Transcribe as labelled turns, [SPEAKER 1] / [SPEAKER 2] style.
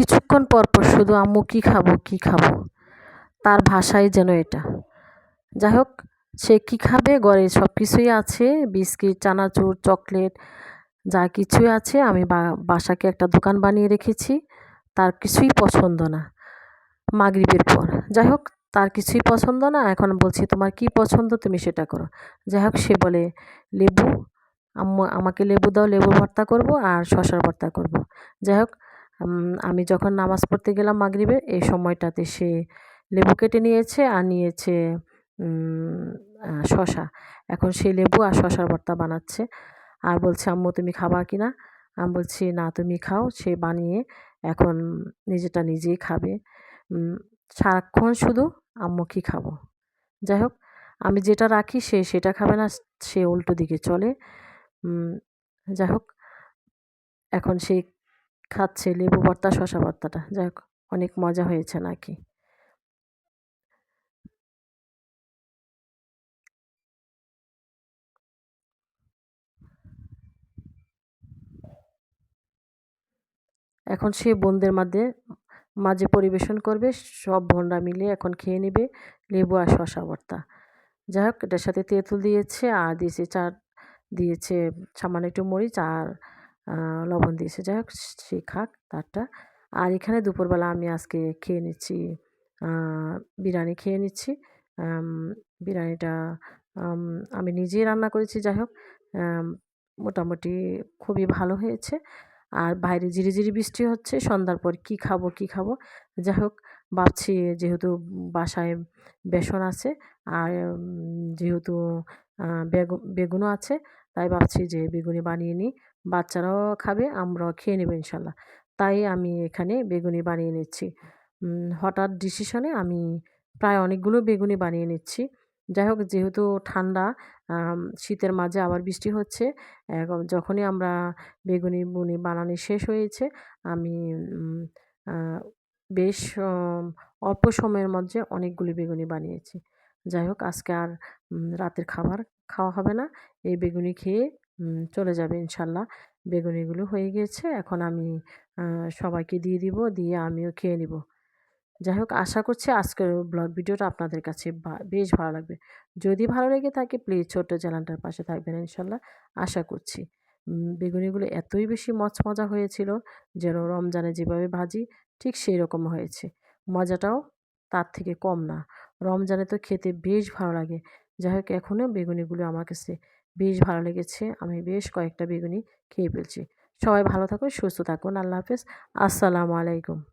[SPEAKER 1] কিছুক্ষণ পর পর শুধু আম্মু, কী খাব কী খাব? তার ভাষাই যেন এটা। যাই হোক, সে কী খাবে? ঘরে সব কিছুই আছে, বিস্কিট, চানাচুর, চকলেট, যা কিছুই আছে, আমি বাসাকে একটা দোকান বানিয়ে রেখেছি। তার কিছুই পছন্দ না মাগরিবের পর। যাই হোক, তার কিছুই পছন্দ না, এখন বলছি, তোমার কি পছন্দ? তুমি সেটা করো। যাই হোক, সে বলে, লেবু, আম্মু, আমাকে লেবু দাও লেবু ভর্তা করব আর শশার ভর্তা করব। যাই হোক আমি যখন নামাজ পড়তে গেলাম মাগরিবে, এই সময়টাতে সে লেবু কেটে নিয়েছে আর নিয়েছে শশা এখন সেই লেবু আর শশার ভর্তা বানাচ্ছে। আর বলছে, আম্মু, তুমি খাবা কি না? আমি বলছি, না, তুমি খাও। সে বানিয়ে এখন নিজেটা নিজেই খাবে। সারাক্ষণ শুধু আম্মু কি খাব? যাই হোক, আমি যেটা রাখি সে সেটা খাবে না, সে উল্টো দিকে চলে। যাই হোক, এখন সে খাচ্ছে, লেবু ভর্তা শশা ভর্তাটা। যাই হোক, অনেক মজা হয়েছে নাকি? এখন সে বোনদের মাঝে মাঝে পরিবেশন করবে, সব বোনরা মিলে এখন খেয়ে নেবে লেবু আর শশা ভর্তা। যাই হোক, এটার সাথে তেঁতুল দিয়েছে, আর দিয়েছে চার, দিয়েছে সামান্য একটু মরিচ আর লবণ দিয়েছে যাই হোক সে খাক, তারটা। আর এখানে দুপুরবেলা আমি আজকে খেয়ে নিচ্ছি বিরিয়ানি খেয়ে নিচ্ছি। বিরিয়ানিটা, আমি নিজেই রান্না করেছি, যাই হোক। মোটামুটি খুবই ভালো হয়েছে। আর বাইরে ঝিরিঝিরি বৃষ্টি হচ্ছে, সন্ধ্যার পর কি খাব কি খাব? যাই হোক, ভাবছি যেহেতু বাসায় বেসন আছে, আর যেহেতু বেগুন বেগুনও আছে। তাই ভাবছি যে বেগুনি বানিয়ে নিই। বাচ্চারাও খাবে, আমরাও খেয়ে নেব ইনশাল্লাহ। তাই আমি এখানে বেগুনি বানিয়ে নিচ্ছি। হঠাৎ ডিসিশনে আমি প্রায় অনেকগুলো বেগুনি বানিয়ে নিচ্ছি। যাই হোক, যেহেতু ঠান্ডা শীতের মাঝে আবার বৃষ্টি হচ্ছে যখনই আমরা বেগুনি বুনি বানানো শেষ হয়েছে, আমি বেশ অল্প সময়ের মধ্যে অনেকগুলি বেগুনি বানিয়েছি। যাই হোক, আজকে আর রাতের খাবার খাওয়া হবে না। এই বেগুনি খেয়ে চলে যাবে ইনশাল্লাহ। বেগুনিগুলো হয়ে গিয়েছে এখন আমি সবাইকে দিয়ে দিব, দিয়ে আমিও খেয়ে নিব। যাই হোক, আশা করছি আজকের ব্লগ ভিডিওটা আপনাদের কাছে বেশ ভালো লাগবে। যদি ভালো লেগে থাকে প্লিজ ছোট্ট চ্যানেলটার পাশে থাকবেন ইনশাল্লাহ, আশা করছি। বেগুনিগুলো এতই বেশি মজা হয়েছিল, যেন রমজানে যেভাবে ভাজি, ঠিক সেই রকম হয়েছে। মজাটাও তার থেকে কম না। রমজানে তো খেতে বেশ ভালো লাগে। যাই হোক এখনও বেগুনিগুলো আমার কাছে বেশ ভালো লেগেছে। আমি বেশ কয়েকটা বেগুনি খেয়ে ফেলছি। সবাই ভালো থাকুন, সুস্থ থাকুন। আল্লাহ হাফেজ। আসসালামু আলাইকুম।